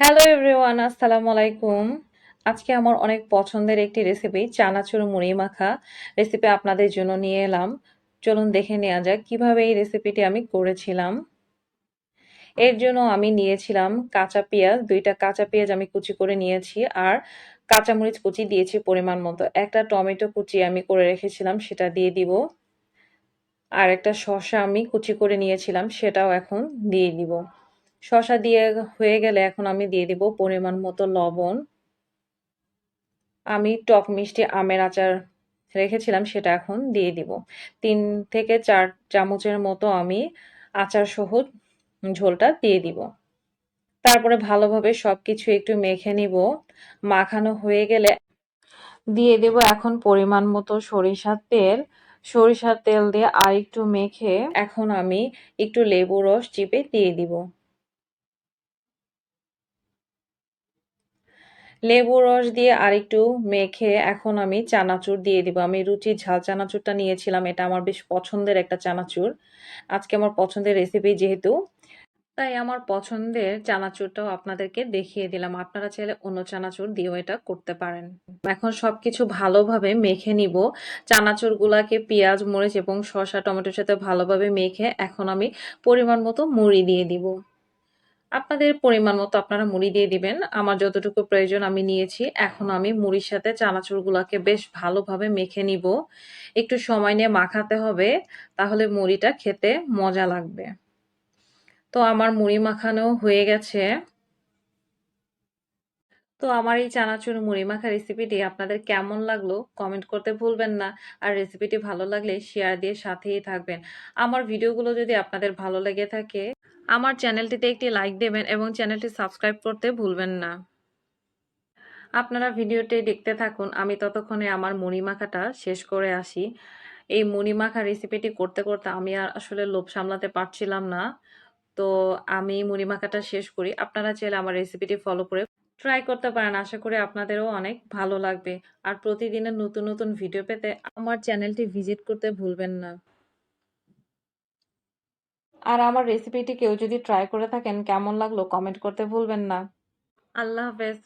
Hello everyone আসসালামু আলাইকুম আজকে আমার অনেক পছন্দের একটি রেসিপি চানাচুর মুড়ি মাখা রেসিপি আপনাদের জন্য নিয়ে এলাম। চলুন দেখে নেওয়া যাক কীভাবে এই রেসিপিটি আমি করেছিলাম। এর জন্য আমি নিয়েছিলাম কাঁচা পেঁয়াজ, দুইটা কাঁচা পেঁয়াজ আমি কুচি করে নিয়েছি আর কাঁচামরিচ কুচি দিয়েছি পরিমাণ মতো। একটা টমেটো কুচি আমি করে রেখেছিলাম, সেটা দিয়ে দিব। আর একটা শসা আমি কুচি করে নিয়েছিলাম, সেটাও এখন দিয়ে দিব। শসা দিয়ে হয়ে গেলে এখন আমি দিয়ে দিব পরিমাণ মতো লবণ। আমি টক মিষ্টি আমের আচার রেখেছিলাম, সেটা এখন দিয়ে দিব। তিন থেকে চার চামচের মতো আমি আচার সহ ঝোলটা দিয়ে দিব। তারপরে ভালোভাবে সব কিছু একটু মেখে নিব। মাখানো হয়ে গেলে দিয়ে দেব এখন পরিমাণ মতো সরিষার তেল। সরিষার তেল দিয়ে আর একটু মেখে এখন আমি একটু লেবু রস চিপে দিয়ে দিব। লেবু রস দিয়ে আরেকটু মেখে এখন আমি চানাচুর দিয়ে দিব। আমি রুচির ঝাল চানাচুরটা নিয়েছিলাম, এটা আমার বেশ পছন্দের একটা চানাচুর। আজকে আমার পছন্দের রেসিপি যেহেতু, তাই আমার পছন্দের চানাচুরটাও আপনাদেরকে দেখিয়ে দিলাম। আপনারা চাইলে অন্য চানাচুর দিয়েও এটা করতে পারেন। এখন সব কিছু ভালোভাবে মেখে নিব। চানাচুরগুলাকে পেঁয়াজ, মরিচ এবং শসা, টমেটোর সাথে ভালোভাবে মেখে এখন আমি পরিমাণ মতো মুড়ি দিয়ে দিব। আপনাদের পরিমাণ মতো আপনারা মুড়ি দিয়ে দিবেন। আমার যতটুকু প্রয়োজন আমি নিয়েছি। এখন আমি মুড়ির সাথে চানাচুরগুলোকে বেশ ভালোভাবে মেখে নিব। একটু সময় নিয়ে মাখাতে হবে, তাহলে মুড়িটা খেতে মজা লাগবে। তো আমার মুড়ি মাখানো হয়ে গেছে। তো আমার এই চানাচুর মুড়ি মাখা রেসিপিটি আপনাদের কেমন লাগল কমেন্ট করতে ভুলবেন না। আর রেসিপিটি ভালো লাগলে শেয়ার দিয়ে সাথেই থাকবেন। আমার ভিডিওগুলো যদি আপনাদের ভালো লেগে থাকে আমার চ্যানেলটিতে একটি লাইক দেবেন এবং চ্যানেলটি সাবস্ক্রাইব করতে ভুলবেন না। আপনারা ভিডিওটি দেখতে থাকুন। আমি ততক্ষণে আমার মুড়ি মাখাটা শেষ করে আসি। এই মুড়ি মাখা রেসিপিটি করতে করতে আমি আর আসলে লোভ সামলাতে পারছিলাম না। তো আমি মুড়ি মাখাটা শেষ করি। আপনারা চাইলে আমার রেসিপিটি ফলো করে ট্রাই করতে পারেন। আশা করি আপনাদেরও অনেক ভালো লাগবে। আর প্রতিদিনের নতুন নতুন ভিডিও পেতে আমার চ্যানেলটি ভিজিট করতে ভুলবেন না। আর আমার রেসিপিটি কেউ যদি ট্রাই করে থাকেন, কেমন লাগল কমেন্ট করতে ভুলবেন না। আল্লাহ হাফেজ।